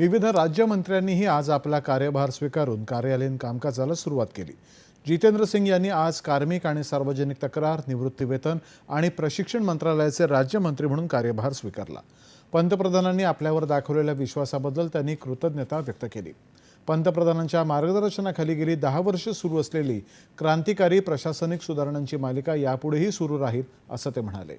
विविध राज्यमंत्र्यांनीही आज आपला कार्यभार स्वीकारून कार्यालयीन कामकाजाला सुरुवात केली. जितेंद्र सिंग यांनी आज कार्मिक आणि सार्वजनिक तक्रार निवृत्तीवेतन आणि प्रशिक्षण मंत्रालयाचे राज्यमंत्री म्हणून कार्यभार स्वीकारला. पंतप्रधानांनी आपल्यावर दाखवलेल्या विश्वासाबद्दल त्यांनी कृतज्ञता व्यक्त केली. पंतप्रधानांच्या मार्गदर्शनाखाली गेली दहा वर्ष सुरू असलेली क्रांतिकारी प्रशासनिक सुधारणांची मालिका यापुढेही सुरू राहील असं ते म्हणाले.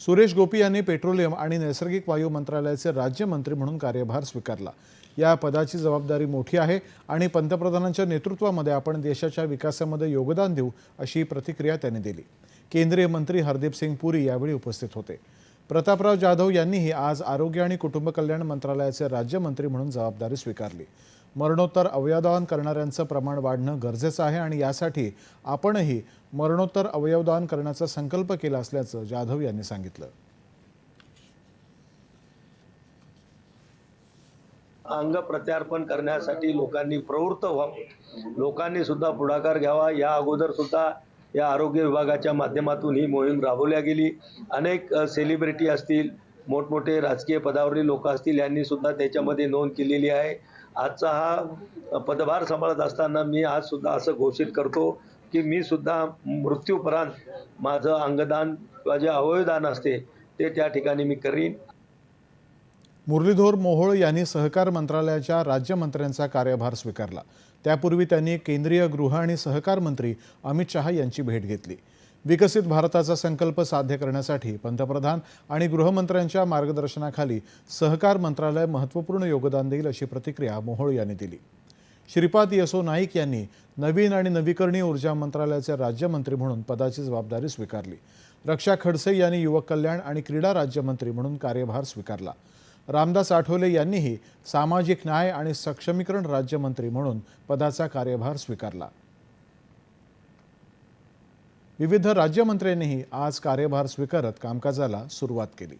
सुरेश गोपी यांनी पेट्रोलियम आणि नैसर्गिक वायू मंत्रालयाचे राज्यमंत्री म्हणून कार्यभार स्वीकारला. या पदाची जबाबदारी मोठी आहे आणि पंतप्रधानांच्या नेतृत्वामध्ये आपण देशाच्या विकासामध्ये योगदान देऊ अशी प्रतिक्रिया त्यांनी दिली. केंद्रीय मंत्री हरदीप सिंग पुरी यावेळी उपस्थित होते. प्रतापराव जाधव यांनीही आज आरोग्य आणि कुटुंब कल्याण मंत्रालयाचे राज्यमंत्री म्हणून जबाबदारी स्वीकारली. मरणोत्तर अवयवदान करणाऱ्यांचं प्रमाण वाढणं गरजेचं आहे आणि यासाठी आपणही मरणोत्तर अवयवदान करण्याचा संकल्प केला असल्याचं जाधव यांनी सांगितलं. अंग प्रत्यार्पण करण्यासाठी लोकांनी प्रवृत्त व्हावं. लोकांनी सुद्धा पुढाकार घ्यावा. या अगोदर सुद्धा या आरोग्य विभागाच्या माध्यमातून ही मोहीम राबवल्या गेली. अनेक सेलिब्रिटी असतील मोठमोठे राजकीय पदावरील लोक असतील यांनी सुद्धा त्याच्यामध्ये नोंद केलेली आहे. आजचा हा पदभार सांभाळत असताना मी आज सुद्धा असं घोषित करतो की मी सुद्धा मृत्यूपरांत माझं अंगदान किंवा जे अवयवदान असते ते त्या ठिकाणी मी करीन. मुरलीधर मोहोळ यांनी सहकार मंत्रालयाच्या राज्यमंत्र्यांचा कार्यभार स्वीकारला. त्यापूर्वी त्यांनी केंद्रीय गृह आणि सहकार मंत्री अमित शहा यांची भेट घेतली. विकसित भारताचा संकल्प साध्य करण्यासाठी पंतप्रधान आणि गृहमंत्र्यांच्या मार्गदर्शनाखाली सहकार मंत्रालय महत्त्वपूर्ण योगदान देईल अशी प्रतिक्रिया मोहोळ यांनी दिली. श्रीपाद यसो नाईक यांनी नवीन आणि नवीकरणीय ऊर्जा मंत्रालयाचे राज्यमंत्री म्हणून पदाची जबाबदारी स्वीकारली. रक्षा खडसे यांनी युवक कल्याण आणि क्रीडा राज्यमंत्री म्हणून कार्यभार स्वीकारला. रामदास आठवले यांनीही सामाजिक न्याय आणि सक्षमीकरण राज्यमंत्री म्हणून पदाचा कार्यभार स्वीकारला. विविध राज्यमंत्र्यांनीही आज कार्यभार स्वीकारत कामकाजाला सुरुवात केली.